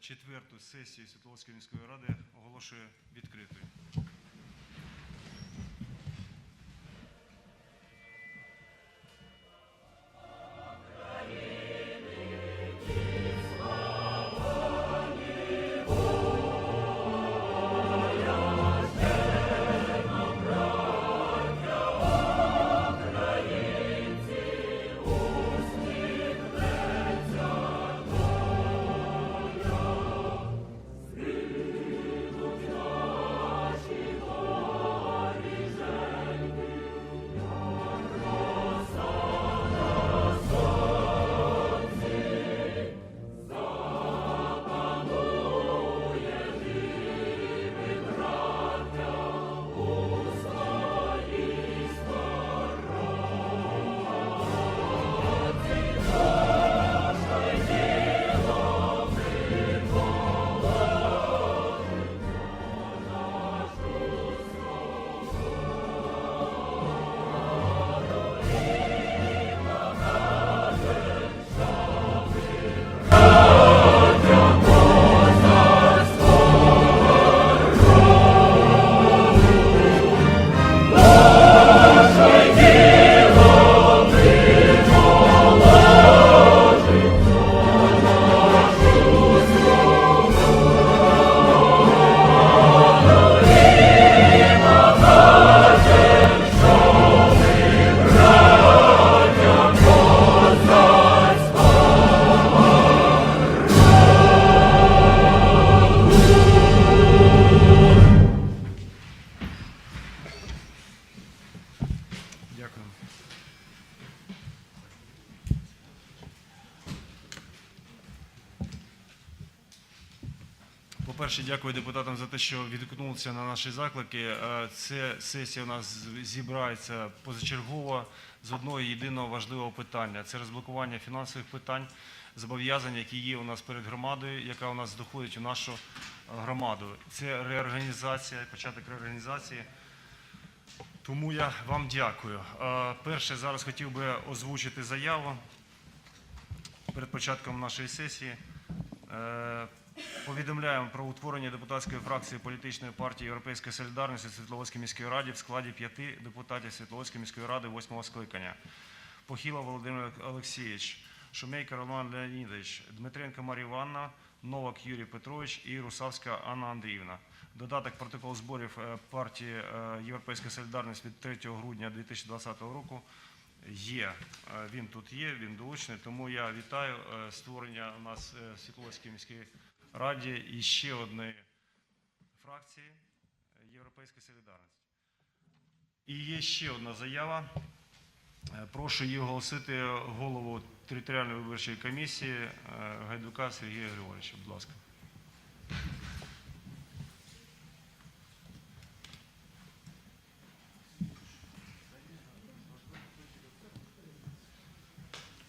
четверту сесію Світловської міської ради оголошую відкритою. По-перше, дякую депутатам за те, що відгукнулися на наші заклики. Е, Це сесія у нас зібрається позачергово з одного єдиного важливого питання. Це розблокування фінансових питань, зобов'язань, які є у нас перед громадою, яка у нас доходить у нашу е, громаду. Це реорганізація, початок реорганізації. Тому я вам дякую. Е, Перше, зараз хотів би озвучити заяву перед початком нашої сесії. Повідомляємо про утворення депутатської фракції політичної партії Європейська Солідарність у Світловодській міській раді в складі п'яти депутатів Світловодської міської ради восьмого скликання. Похило Володимир Олексійович, Шумейко Роман Леонідович, Дмитренко Марія Івановна, Новак Юрій Петрович і Русавська Анна Андріївна. Додаток протокол зборів е, партії е, Європейська Солідарність від 3 грудня 2020 року є. Е, Він тут є, він долучений, тому я вітаю створення у нас в Світловодській міській раді і ще одної фракції Європейської Європейська Солідарність. І є ще одна заява. Е, Прошу її оголосити голову територіальної виборчої комісії е, Гайдука Сергія Григоровича. Будь ласка.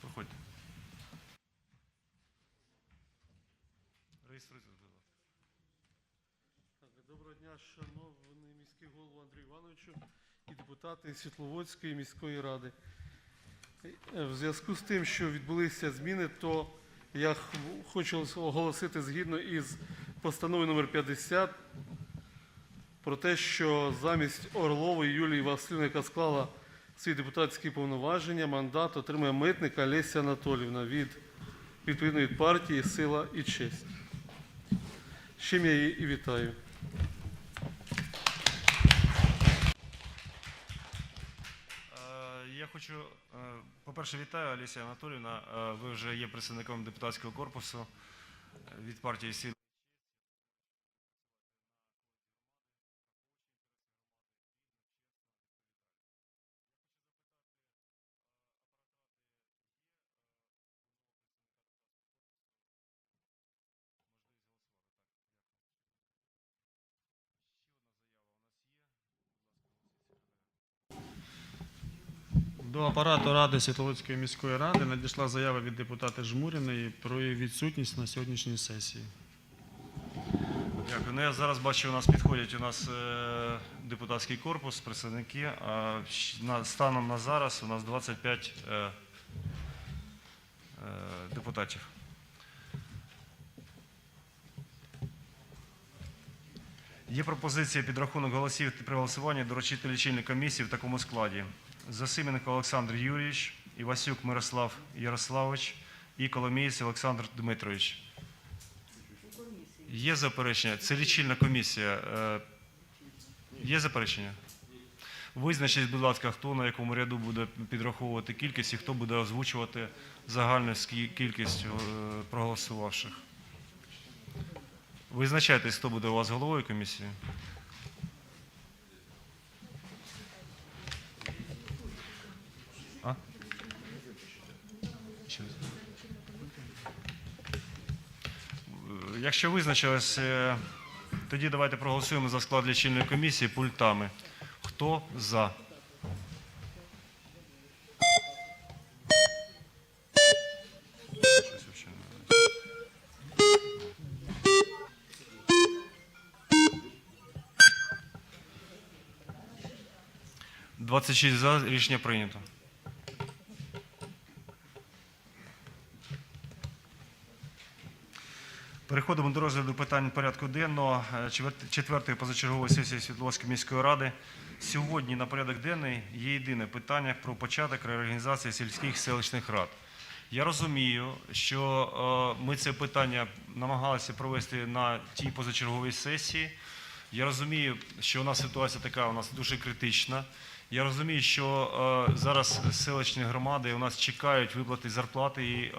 Проходьте. Реєструйтесь, будь ласка. Так, Доброго дня, шановний міський голова Андрій Івановичу і депутати Світловодської міської ради. В зв'язку з тим, що відбулися зміни, то я хочу оголосити згідно із постановою номер 50 про те, що замість Орлової Юлії Васильівни, яка склала свої депутатські повноваження, мандат отримує митника Леся Анатолівна від відповідної партії Сила і честь. З я її і вітаю. Е, Хочу, е, по-перше, вітаю Олеся Анатоліївна. Е, Ви вже є представником депутатського корпусу від партії «Сила». До апарату Ради Світловодської міської ради надійшла заява від депутата Жмуріної про її відсутність на сьогоднішній сесії. Дякую. Ну, я зараз бачу, у нас підходять у нас е, депутатський корпус, представники. А на, станом на зараз у нас 25 е, е, депутатів. Є пропозиція підрахунок голосів при голосуванні доручити лічильній комісії в такому складі. Засименко Олександр Юрійович, Івасюк Мирослав Ярославович і Коломієць Олександр Дмитрович. Є заперечення? Це лічильна комісія. Е, Є заперечення? Визначіть, будь ласка, хто на якому ряду буде підраховувати кількість і хто буде озвучувати загальну кількість е, проголосувавших. Визначайтесь, хто буде у вас головою комісії. А? Ще раз. Е, Якщо визначилось, е, тоді давайте проголосуємо за склад лічильної комісії пультами. Хто за? Нравится. 26 за рішення прийнято. Переходимо до розгляду питань порядку денного е, четвертої позачергової сесії Світловської міської ради. Сьогодні на порядок денний є єдине питання про початок реорганізації сільських селищних рад. Я розумію, що е, ми це питання намагалися провести на тій позачерговій сесії. Я розумію, що у нас ситуація така у нас дуже критична. Я розумію, що е, зараз селищні громади у нас чекають виплати зарплати і е,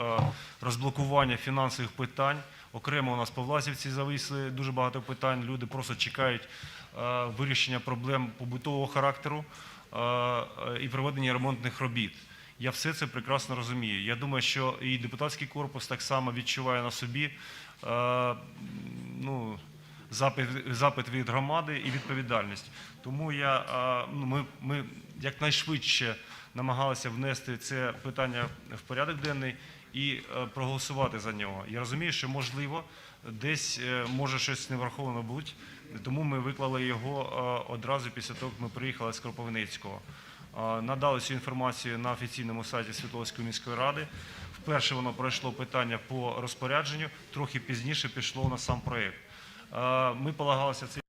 розблокування фінансових питань. Окремо у нас по Власівці зависли дуже багато питань. Люди просто чекають е, вирішення проблем побутового характеру е, е, і проведення ремонтних робіт. Я все це прекрасно розумію. Я думаю, що і депутатський корпус так само відчуває на собі ну, запит, запит від громади і відповідальність. Тому я, ну, ми, ми якнайшвидше намагалися внести це питання в порядок денний і е, проголосувати за нього. Я розумію, що можливо десь е, може щось не враховано бути, тому ми виклали його е, одразу після того, як ми приїхали з Кропивницького. Надали цю інформацію на офіційному сайті Світловської міської ради. Вперше воно пройшло питання по розпорядженню, трохи пізніше пішло на сам проєкт. Ми полагалися цей